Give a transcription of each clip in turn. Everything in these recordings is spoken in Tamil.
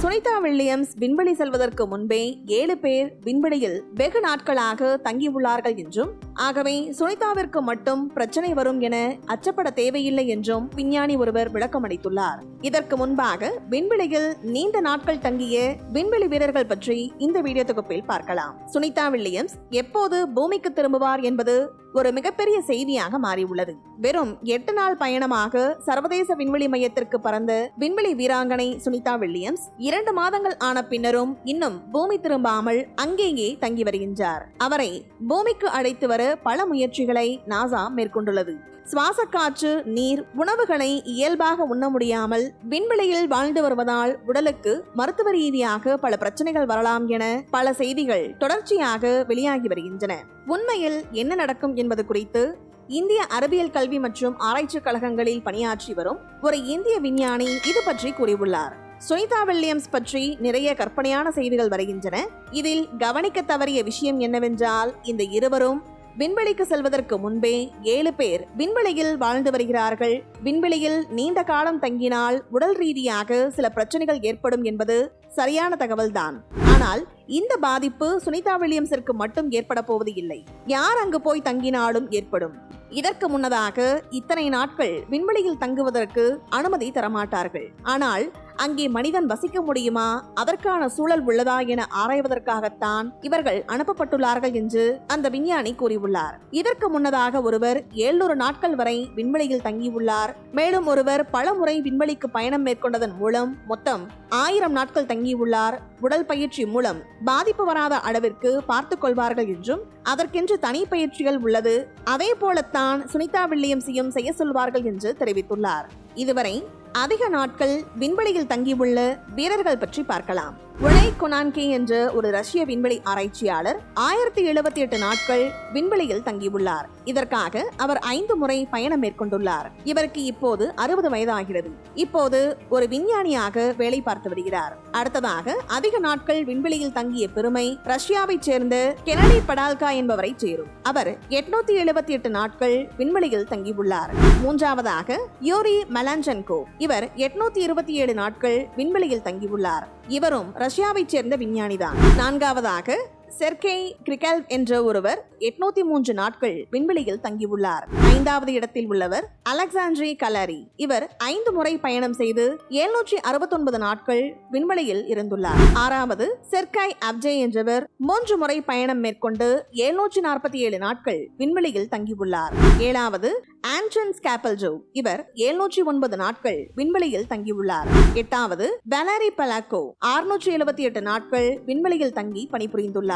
சுனிதா வில்லியம்ஸ் விண்வெளி செல்வதற்கு முன்பே ஏழு பேர் விண்வெளியில் வெகு நாட்களாக தங்கியுள்ளார்கள் என்றும் ஆகவே சுனிதாவிற்கு மட்டும் பிரச்சனை வரும் என அச்சப்பட தேவையில்லை என்றும் விஞ்ஞானி ஒருவர் விளக்கமளித்துள்ளார். இதற்கு முன்பாக விண்வெளியில் நீண்ட நாட்கள் தங்கிய விண்வெளி வீரர்கள் பற்றி இந்த வீடியோ தொகுப்பில் பார்க்கலாம். சுனிதா வில்லியம்ஸ் எப்போது பூமிக்கு திரும்புவார் என்பது ஒரு மிகப்பெரிய செய்தியாக மாறியுள்ளது. வெறும் எட்டு நாள் பயணமாக சர்வதேச விண்வெளி மையத்திற்கு பறந்த விண்வெளி வீராங்கனை சுனிதா வில்லியம்ஸ் இரண்டு மாதங்கள் ஆன பின்னரும் இன்னும் பூமி திரும்பாமல் அங்கேயே தங்கி வருகின்றார். அவரை பூமிக்கு அழைத்து வர பல முயற்சிகளை நாசா மேற்கொண்டுள்ளது. சுவாச காற்று நீர் உணவுகளை இயல்பாக உண்ண முடியாமல் விண்வெளியில் வாழ்ந்து வருவதால் உடலுக்கு மருத்துவ ரீதியாக பல பிரச்சனைகள் வரலாம் என பல செய்திகள் தொடர்ச்சியாக வெளியாகி வருகின்றன. உண்மையில் என்ன நடக்கும் என்பது குறித்து இந்திய அறிவியல் கல்வி மற்றும் ஆராய்ச்சி கழகங்களில் பணியாற்றி வரும் ஒரு இந்திய விஞ்ஞானி இது பற்றி கூறியுள்ளார். சுனிதா வில்லியம்ஸ் பற்றி நிறைய கற்பனையான செய்திகள் வருகின்றன. இதில் கவனிக்க தவறிய விஷயம் என்னவென்றால் இந்த இருவரும் விண்வெளிக்கு செல்வதற்கு முன்பே ஏழு பேர் விண்வெளியில் வாழ்ந்து வருகிறார்கள். விண்வெளியில் நீண்ட காலம் தங்கினால் உடல் ரீதியாக சில பிரச்சனைகள் ஏற்படும் என்பது சரியான தகவல்தான். ஆனால் இந்த பாதிப்பு சுனிதா வில்லியம்ஸிற்கு மட்டும் ஏற்பட போவது இல்லை. யார் அங்கு போய் தங்கினாலும் ஏற்படும். இதற்கு முன்னதாக இத்தனை நாட்கள் விண்வெளியில் தங்குவதற்கு அனுமதி தரமாட்டார்கள். ஆனால் அங்கே மனிதன் வசிக்க முடியுமா? அதற்கான சூழல் உள்ளதா என ஆராய்வதற்காகத்தான் இவர்கள் அனுப்பப்பட்டுள்ளார்கள் என்று அந்த விஞ்ஞானி கூறியுள்ளார். இதற்கு முன்னதாக ஒருவர் ஏழுநூறு நாட்கள் வரை விண்வெளியில் தங்கியுள்ளார். மேலும் ஒருவர் பல முறை விண்வெளிக்கு பயணம் மேற்கொண்டதன் மூலம் மொத்தம் ஆயிரம் நாட்கள் தங்கியுள்ளார். உடல் பயிற்சி மூலம் பாதிப்பு வராத அளவிற்கு பார்த்துக் கொள்வார்கள் என்றும் அதற்கென்று தனி பயிற்சிகள் உள்ளது. அதே போலத்தான் சுனிதா வில்லியம்ஸையும் செய்ய சொல்வார்கள் என்று தெரிவித்துள்ளார். இதுவரை அதிக நாட்கள் விண்வெளியில் தங்கியுள்ள வீரர்கள் பற்றி பார்க்கலாம். உலை கொனான்கி என்ற ஒரு ரஷ்ய விண்வெளி ஆராய்ச்சியாளர் ஆயிரத்தி எழுபத்தி எட்டு நாட்கள் விண்வெளியில் தங்கியுள்ளார். இதற்காக அவர் ஐந்து முறை பயணம் மேற்கொண்டுள்ளார். இவருக்கு இப்போது அறுபது வயதாகிறது. இப்போது ஒரு விஞ்ஞானியாக வேலை பார்த்து வருகிறார். அடுத்ததாக அதிக நாட்கள் விண்வெளியில் தங்கிய பெருமை ரஷ்யாவைச் சேர்ந்த கெனடி படால்கா என்பவரை சேரும். அவர் எட்நூத்தி எழுபத்தி எட்டு நாட்கள் விண்வெளியில் தங்கியுள்ளார். மூன்றாவதாக யோரி மலாஞ்சன்கோ. இவர் எட்நூத்தி இருபத்தி ஏழு நாட்கள் விண்வெளியில் தங்கியுள்ளார். இவரும் ரஷ்யாவைச் சேர்ந்த விஞ்ஞானிதான். நான்காவதாக செர்கே கிரிகல் என்ற ஒருவர் எட்நூத்தி மூன்று நாட்கள் விண்வெளியில் தங்கியுள்ளார். ஐந்தாவது இடத்தில் உள்ளவர் அலெக்சாண்ட்ரி கலாரி. இவர் ஐந்து முறை பயணம் செய்து எழுநூற்றி அறுபத்தொன்பது நாட்கள் விண்வெளியில் இருந்துள்ளார். ஆறாவது செர்காய் அப்ஜே என்றவர் மூன்று முறை பயணம் மேற்கொண்டு எழுநூற்றி நாற்பத்தி ஏழு நாட்கள் விண்வெளியில் தங்கியுள்ளார். ஏழாவது ஆண்டன் ஸ்கேப்பல்ஜோ. இவர் எழுநூற்றி ஒன்பது நாட்கள் விண்வெளியில் தங்கியுள்ளார். எட்டாவது வெலாரி பலாக்கோ. அறுநூற்றி எழுபத்தி எட்டு நாட்கள் விண்வெளியில் தங்கி பணிபுரிந்துள்ளார்.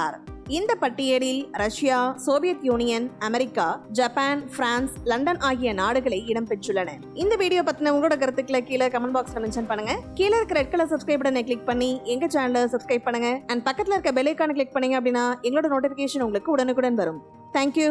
இந்த பட்டியலில் Russia Soviet Union America Japan France London ஆகிய நாடுகளை இடம்பெற்றுள்ளன இந்த வீடியோ பத்தின உங்களோட கருத்துக்களை கீழே கமெண்ட் பாக்ஸ்ல மென்ஷன் பண்ணுங்க. கீழே இருக்க ரெட் கலர் சப்ஸ்கிரைப் பட்டனை கிளிக் பண்ணி எங்க சேனலை சப்ஸ்கிரைப் பண்ணுங்க. அண்ட் பக்கத்துல இருக்க பெல் ஐக்கான கிளிக் பண்ணீங்க அப்படின்னா எங்களோட நோட்டிபிகேஷன் உங்களுக்கு உடனுக்குடன் வரும். தேங்க்யூ